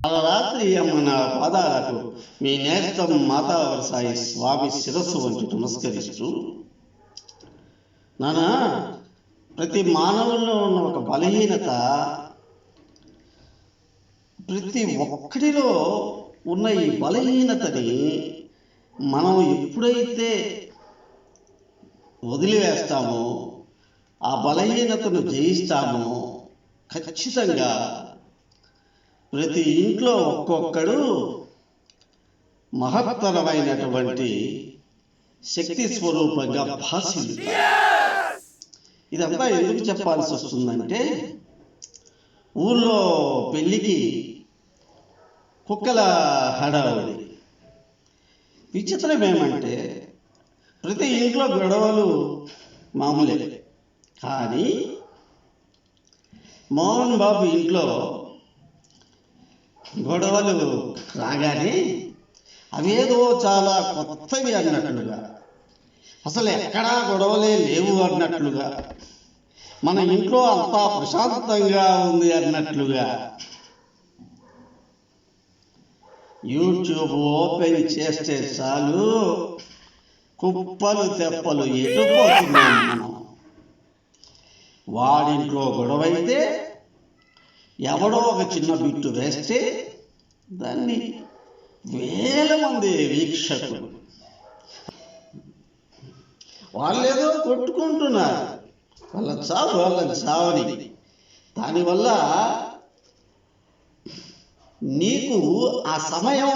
రాత్రి అమ్మ పాదాలకు మీ నేస్తం మాతా వరసాయి స్వామి శిరస్సు వంటి నమస్కరిస్తూ నానా ప్రతి మానవుల్లో ఉన్న ఒక బలహీనత ప్రతి ఒక్కడిలో ఉన్న ఈ బలహీనతని మనం ఎప్పుడైతే వదిలివేస్తామో ఆ బలహీనతను జయిస్తామో ఖచ్చితంగా ప్రతి ఇంట్లో ఒక్కొక్కడు మహత్తరమైనటువంటి శక్తి స్వరూపంగా భాషలు ఇదంతా ఎందుకు చెప్పాల్సి వస్తుందంటే ఊళ్ళో పెళ్ళికి కుక్కల హడావుడి. విచిత్రం ఏమంటే ప్రతి ఇంట్లో గొడవలు మామూలే. కానీ మోహన్ బాబు ఇంట్లో గొడవలు రాగానే అవేదో చాలా కొత్తవి అన్నట్లుగా. అసలు ఎక్కడా గొడవలే లేవు అన్నట్లుగా. మన ఇంట్లో అంతా ప్రశాంతంగా ఉంది అన్నట్లుగా. యూట్యూబ్ ఓపెన్ చేస్తే చాలు కుప్పలు తెప్పలు ఎటుపోతున్నాం మనం వాడింట్లో గొడవైతే ఎవడో ఒక చిన్న బిట్టు వేస్తే దాన్ని వేల మంది వీక్షకులు. వాళ్ళేదో కొట్టుకుంటున్నారు. వాళ్ళ చావు వాళ్ళ చావని దానివల్ల నీకు ఆ సమయం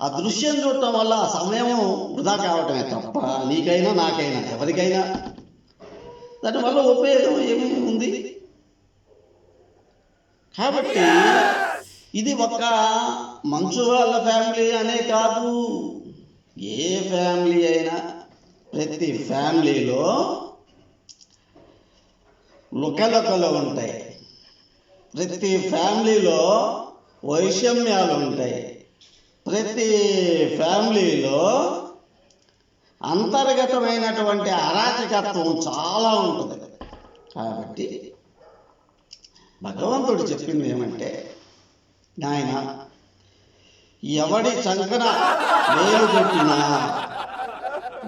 ఆ దృశ్యం చూడటం వల్ల ఆ సమయం వృధా కావటమే తప్ప నీకైనా నాకైనా ఎవరికైనా. దానివల్ల ఉపయోగం ఏమి ఉంది? కాబట్టి ఇది ఒక మంచు వాళ్ళ ఫ్యామిలీ అనే కాదు. ఏ ఫ్యామిలీ అయినా ప్రతి ఫ్యామిలీలో లుకలుకలు ఉంటాయి. ప్రతి ఫ్యామిలీలో వైషమ్యాలు ఉంటాయి. ప్రతి ఫ్యామిలీలో అంతర్గతమైనటువంటి అరాచకత్వం చాలా ఉంటుంది. కాబట్టి భగవంతుడు చెప్పింది ఏమంటే నాయన ఎవడి చంకన వేలు పెట్టినా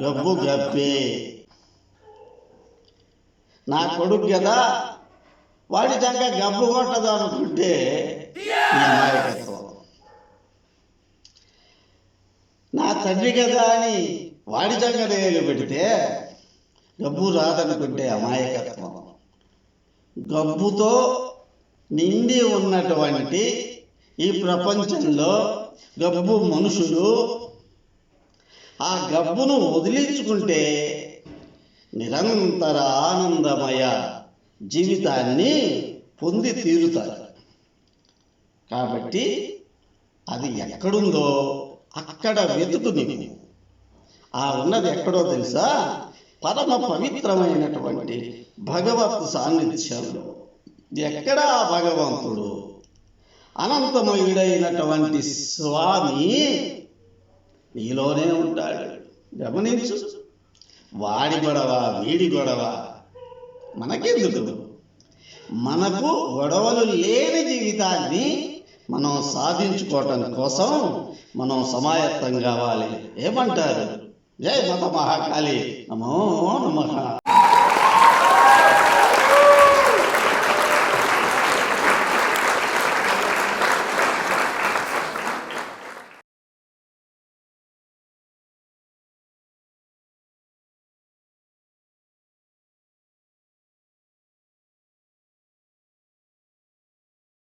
గబ్బు గబ్బే నా కొడుకు కదా వాడి చంక గబ్బు కొట్టదు అనుకుంటే నీ తండ్రి కదా అని వాడి చంక వేలు పెడితే గబ్బు రాదనుకుంటే అమాయకత్వం గబ్బుతో నిండి ఉన్నటువంటి ఈ ప్రపంచంలో గబ్బు మనుషులు ఆ గబ్బును వదిలించుకుంటే నిరంతర ఆనందమయ జీవితాన్ని పొంది తీరుతారు. కాబట్టి అది ఎక్కడుందో అక్కడ వెతుకు నీవు. ఆ ఉన్నది ఎక్కడో తెలుసా? పరమ పవిత్రమైనటువంటి భగవత్ సాన్నిధ్యంలో. ఎక్కడా భగవంతుడు అనంతమయుడైనటువంటి స్వామి నీలోనే ఉంటాడు. గమనించు. వాడి గొడవ వీడి గొడవ మనకెందుకు? మనకు గొడవలు లేని జీవితాన్ని మనం సాధించుకోవటం కోసం మనం సమాయత్తం కావాలి. ఏమంటారు? జై మత మహాకాళి. నమో నమః.